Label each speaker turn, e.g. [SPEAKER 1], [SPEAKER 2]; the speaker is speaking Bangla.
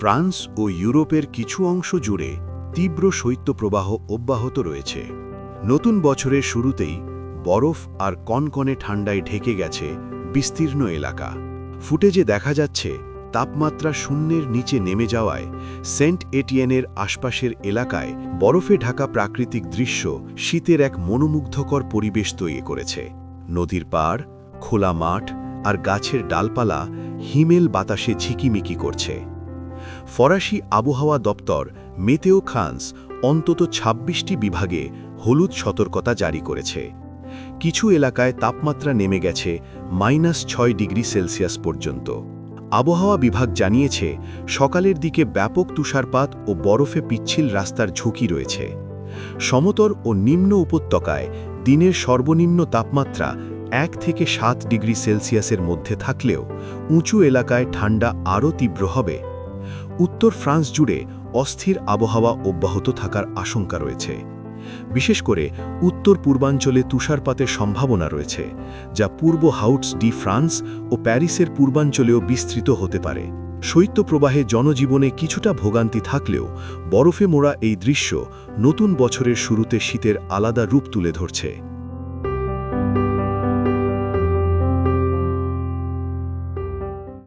[SPEAKER 1] ফ্রান্স ও ইউরোপের কিছু অংশ জুড়ে তীব্র শৈত্যপ্রবাহ অব্যাহত রয়েছে। নতুন বছরের শুরুতেই বরফ আর কনকনে ঠান্ডায় ঢেকে গেছে বিস্তীর্ণ এলাকা। ফুটেজে দেখা যাচ্ছে তাপমাত্রা শূন্যের নিচে নেমে যাওয়ায় সেন্ট এটিয়েনের আশপাশের এলাকায় বরফে ঢাকা প্রাকৃতিক দৃশ্য শীতের এক মনোমুগ্ধকর পরিবেশ তৈরি করেছে। নদীর পাড়, খোলা মাঠ আর গাছের ডালপালা হিমেল বাতাসে ঝিকিমিকি করছে। ফরাসি আবহাওয়া দপ্তর মেতেও খান্স অন্তত ২৬টি বিভাগে হলুদ সতর্কতা জারি করেছে। কিছু এলাকায় তাপমাত্রা নেমে গেছে মাইনাস ছয় ডিগ্রি সেলসিয়াস পর্যন্ত। আবহাওয়া বিভাগ জানিয়েছে, সকালের দিকে ব্যাপক তুষারপাত ও বরফে পিচ্ছিল রাস্তার ঝুঁকি রয়েছে। সমতর ও নিম্ন উপত্যকায় দিনের সর্বনিম্ন তাপমাত্রা এক থেকে সাত ডিগ্রি সেলসিয়াসের মধ্যে থাকলেও উঁচু এলাকায় ঠান্ডা আরও তীব্র হবে। উত্তর ফ্রান্স জুড়ে অস্থির আবহাওয়া অব্যাহত থাকার আশঙ্কা রয়েছে। বিশেষ করে উত্তর পূর্বাঞ্চলে তুষারপাতের সম্ভাবনা রয়েছে, যা পূর্ব হাউটস ডি ফ্রান্স ও প্যারিসের পূর্বাঞ্চলেও বিস্তৃত হতে পারে। শৈত্যপ্রবাহে জনজীবনে কিছুটা ভোগান্তি থাকলেও বরফে মোড়া এই দৃশ্য নতুন বছরের শুরুতে শীতের আলাদা রূপ তুলে ধরছে।